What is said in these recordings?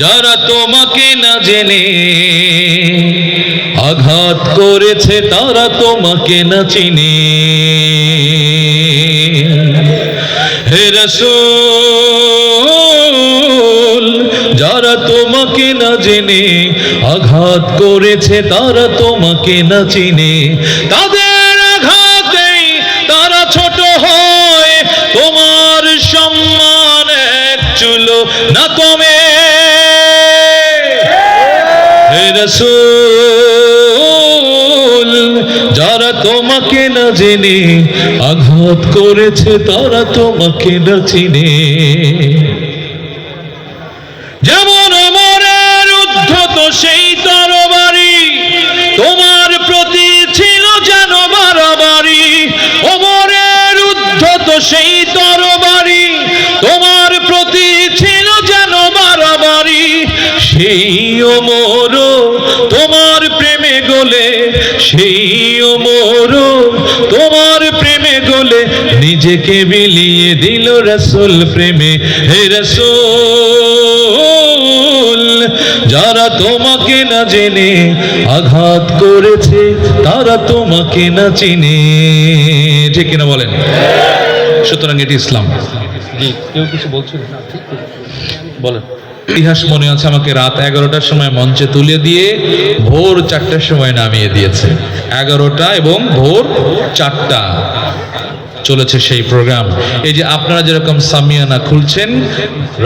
যারা তোমাকে না জেনে আঘাত করেছে, তারা তোমাকে না চিনে। হে রসূল, যারা তোমাকে না জেনে আঘাত করেছে, তারা তোমাকে না চিনে। তাদের এক চুলো না কমে। রসূল, যারা তোমাকে না জেনে, আঘাত করেছে, তারা তোমাকে না চিনে। যেমন সেই অমর তোমার প্রেমে গলে, সেই অমর তোমার প্রেমে গলে, নিজেকে বিলিয়ে দিল রসুল প্রেমে। হে রসুল, যারা তোমাকে না জেনে আঘাত করেছে, তারা তোমাকে না চিনে। যে কিনা বলেন। সুতরাং এটি ইসলাম। কেউ কিছু বলছেন বলেন। ইতিহাস মনে আছে আমাকে রাত এগারোটার সময় মঞ্চে তুলে দিয়ে ভোর চারটার সময় নামিয়ে দিয়েছে। এগারোটা এবং ভোর চারটা। চলেছে সেই প্রোগ্রাম এই যে আপনারা যেরকম সামিয়ানা খুলছেন,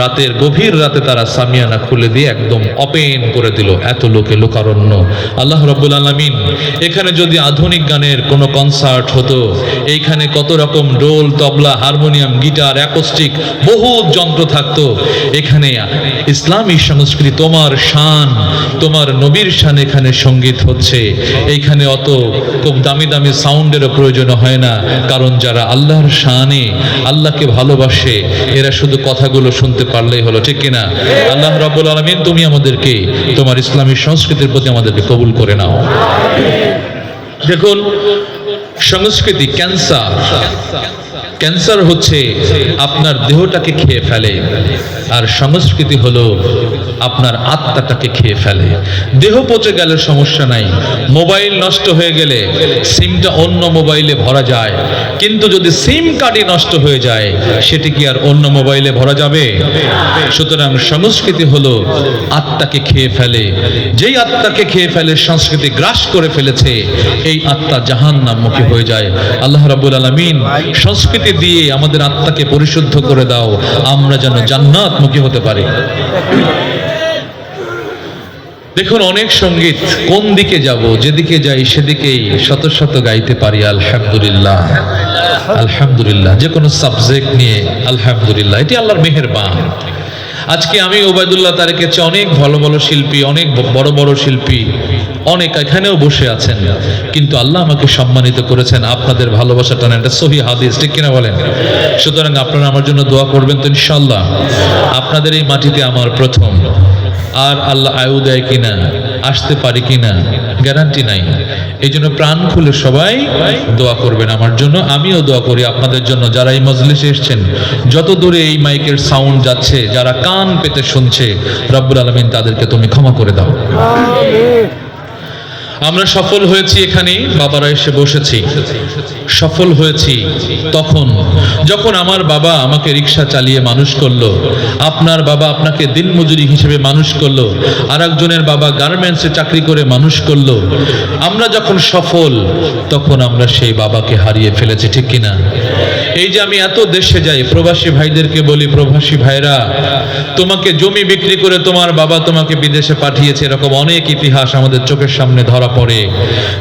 রাতের গভীর রাতে তারা সামিয়ানা খুলে দিয়ে একদম অপেন করে দিল, এত লোকে লোকারণ্য। আল্লাহ রব্বুল আলমিন, এখানে যদি আধুনিক গানের কোনো কনসার্ট হতো, এইখানে কত রকম ডোল তবলা হারমোনিয়াম গিটার অ্যাকোস্টিক বহু যন্ত্র থাকতো। এখানে ইসলামী সংস্কৃতি, তোমার শান, তোমার নবীর শান এখানে সংগীত হচ্ছে। এইখানে অত খুব দামি দামি সাউন্ডেরও প্রয়োজন হয় না, কারণ যারা আল্লাহর শানে আল্লাহকে ভালোবাসে, এরা শুধু কথাগুলো শুনতে পারলেই হলো, ঠিক কিনা? আল্লাহ রাবুল আলমিন, তুমি আমাদেরকে, তোমার ইসলামী সংস্কৃতির প্রতি আমাদেরকে কবুল করে নাও। দেখুন, সংস্কৃতি ক্যান্সার। ক্যান্সার হচ্ছে, আপনার দেহটাকে খেয়ে ফেলে। আর সংস্কৃতি হলো, আপনার আত্মাটাকে খেয়ে ফেলে। দেহ পচে গেলে সমস্যা নাই, মোবাইল নষ্ট হয়ে গেলে সিমটা অন্য মোবাইলে ভরা যায়। কিন্তু যদি সিম কার্ডই নষ্ট হয়ে যায়, সেটি কি আর অন্য মোবাইলে ভরা যাবে? সুতরাং সংস্কৃতি হলো, আত্মাকে খেয়ে ফেলে। যেই আত্মাকে খেয়ে ফেলে সংস্কৃতি গ্রাস করে ফেলেছে, এই আত্মা জাহান নামমুখী হয়ে যায়। আল্লাহ রাবুল আলমিন সংস্কৃতি দিয়ে, আমাদের আত্মাকে পরিশুদ্ধ করে দাও। আমরা যেন জান্নাতমুখী হতে পারি। দেখুন, অনেক সংগীত কোন দিকে যাব, যেদিকে যাই সেদিকেই শত শত গাইতে পারি, আলহামদুলিল্লাহ। আলহামদুলিল্লাহ, যে কোনো সাবজেক্ট নিয়ে, আলহামদুলিল্লাহ। এটি আল্লাহর মেহেরবান। আজকে আমি ওবায়দুল্লাহ তারেকের চেয়ে অনেক ভালো ভালো শিল্পী, অনেক বড় বড় শিল্পী। অনেক এখানেও বসে আছেন। কিন্তু আল্লাহ আমাকে সম্মানিত করেছেন, আপনাদের ভালোবাসাটা না এটা সহি হাদিস, ঠিক কিনা বলেন? সুতরাং আপনারা আমার জন্য দোয়া করবেন তো ইনশাল্লাহ আপনাদের এই মাটিতে আমার প্রথম। আর আল্লাহ আয়ু দেয় কিনা, আসতে পারি কিনা, গ্যারান্টি নাই। এই জন্য প্রাণ খুলে সবাই দোয়া করবেন আমার জন্য। আমিও দোয়া করি আপনাদের জন্য। যারা এই মজলিসে এসছেন, যত দূরে এই মাইকের সাউন্ড যাচ্ছে, যারা কান পেতে শুনছে, রব্বুল আলমিন তাদেরকে তুমি ক্ষমা করে দাও। আমরা সফল হয়েছি এখানে, বাবারা এসে বসেছি। সফল হয়েছি তখন, যখন আমার বাবা আমাকে রিক্সা চালিয়ে মানুষ করল, আপনার বাবা আপনাকে দিনমজুরি হিসেবে মানুষ করল আর একজনের বাবা গার্মেন্টসে চাকরি করে মানুষ করল, আমরা যখন সফল, তখন আমরা সেই বাবাকে হারিয়ে ফেলেছি, ঠিক কিনা? এই যে আমি এত দেশে যাই, প্রবাসী ভাইদেরকে বলি, প্রবাসী ভাইরা, তোমাকে জমি বিক্রি করে তোমার বাবা তোমাকে বিদেশে পাঠিয়েছে, এরকম অনেক ইতিহাস আমাদের চোখের সামনে ধরা পড়ে।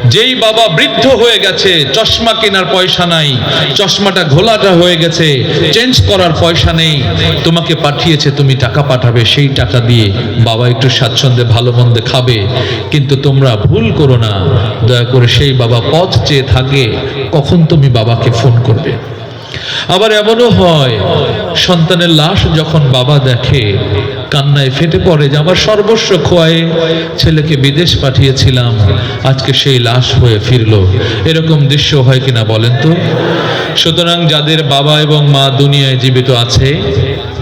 যেই বাবা বৃদ্ধ হয়ে গেছে, চশমা কেনার পয়সা নাই, চশমাটা ঘোলাটা হয়ে গেছে, চেঞ্জ করার পয়সা নেই, তোমাকে পাঠিয়েছে, তুমি টাকা পাঠাবে, সেই টাকা দিয়ে বাবা একটু স্বাচ্ছন্দ্যে, ভালো মন্দে খাবে। কিন্তু তোমরা ভুল করো না, দয়া করে সেই বাবা পথ চেয়ে থাকে, কখন তুমি বাবাকে ফোন করবে? আবার এমনও হয়, সন্তানের লাশ যখন বাবা দেখে, কান্নায় ফেটে পড়ে যে আমার সর্বস্ব খোয়ায়ে, ছেলেকে বিদেশ পাঠিয়েছিলাম, আজকে সেই লাশ হয়ে ফিরল। এরকম দৃশ্য হয় কিনা বলেন তো? সুতরাং যাদের বাবা এবং মা দুনিয়ায় জীবিত আছে,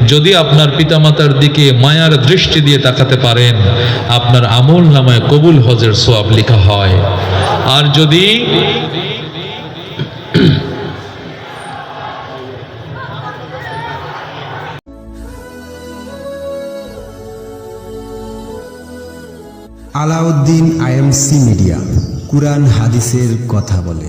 যদি আপনার পিতামাতার দিকে মায়ার দৃষ্টি দিয়ে তাকাতে পারেন, আপনার আমল নামায় কবুল হজের সোয়াব লেখা হয়। আর যদি আলাউদ্দিন আইএমসি মিডিয়া কুরআন হাদিসের কথা বলে।